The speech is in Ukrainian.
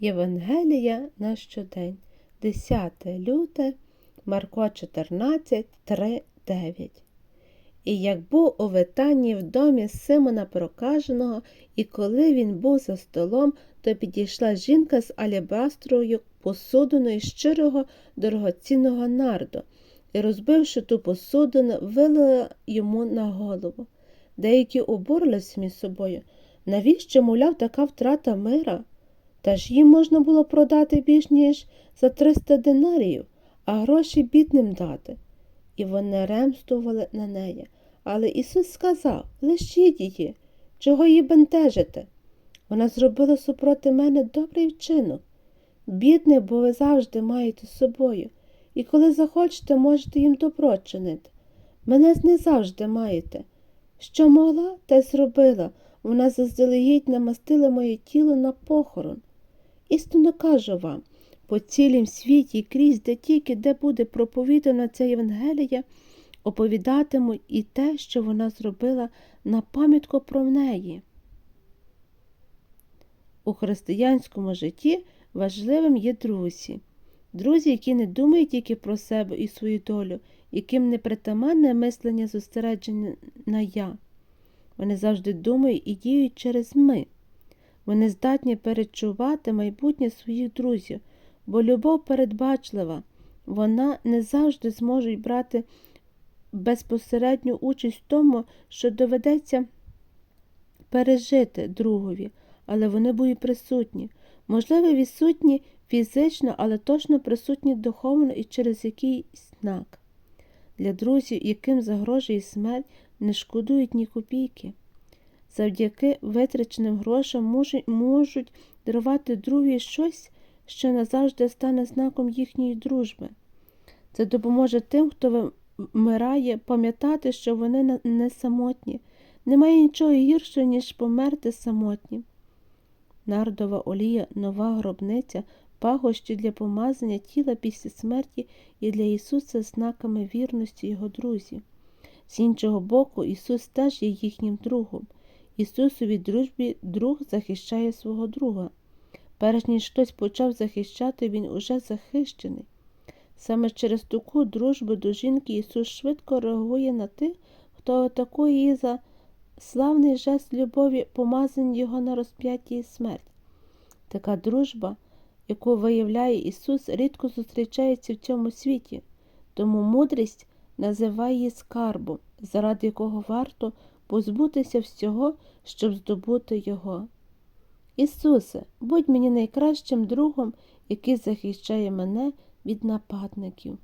Євангелія на щодень, 10 люте, Марко 14, 3, 9. І як був у Витанії в домі Симона Прокаженого, і коли він був за столом, то підійшла жінка з алібастрою посудиною щирого дорогоцінного нарду, і, розбивши ту посудину, вилила йому на голову. Деякі обурились між собою. Навіщо, мовляв, така втрата мира? Та ж їм можна було продати більш ніж за 300 динаріїв, а гроші бідним дати. І вони ремствували на неї. Але Ісус сказав лишіть її, чого її бентежите? Вона зробила супроти мене добрий вчинок. Бідних, бо ви завжди маєте з собою, і коли захочете, можете їм добро чинити. Мене не завжди маєте. Що могла, те зробила. Вона заздалегідь намастила моє тіло на похорон. Істинно кажу вам, по цілім світі крізь де тільки, де буде проповідана ця Євангелія, оповідатиму і те, що вона зробила на пам'ятку про неї. У християнському житті важливим є друзі. Друзі, які не думають тільки про себе і свою долю, яким не притаманне мислення зосередження на я. Вони завжди думають і діють через ми. Вони здатні перечувати майбутнє своїх друзів, бо любов передбачлива, вона не завжди зможуть брати безпосередню участь в тому, що доведеться пережити другові, але вони будуть присутні. Можливо, відсутні фізично, але точно присутні духовно і через якийсь знак. Для друзів, яким загрожує смерть, не шкодують ні копійки. Завдяки витраченим грошам можуть, можуть дарувати другі щось, що назавжди стане знаком їхньої дружби. Це допоможе тим, хто вмирає, пам'ятати, що вони не самотні. Немає нічого гіршого, ніж померти самотнім. Нардова олія, нова гробниця, пагощі для помазання тіла після смерті і для Ісуса знаками вірності Його друзів. З іншого боку, Ісус теж є їхнім другом. Ісусовій дружбі друг захищає свого друга. Перш ніж хтось почав захищати, він уже захищений. Саме через таку дружбу до жінки Ісус швидко реагує на тих, хто атакує її за славний жест любові, помазань Його на розп'ятті і смерть. Така дружба, яку виявляє Ісус, рідко зустрічається в цьому світі, тому мудрість називає її скарбом, заради якого варто позбутися всього, щоб здобути Його. Ісусе, будь мені найкращим другом, який захищає мене від нападників.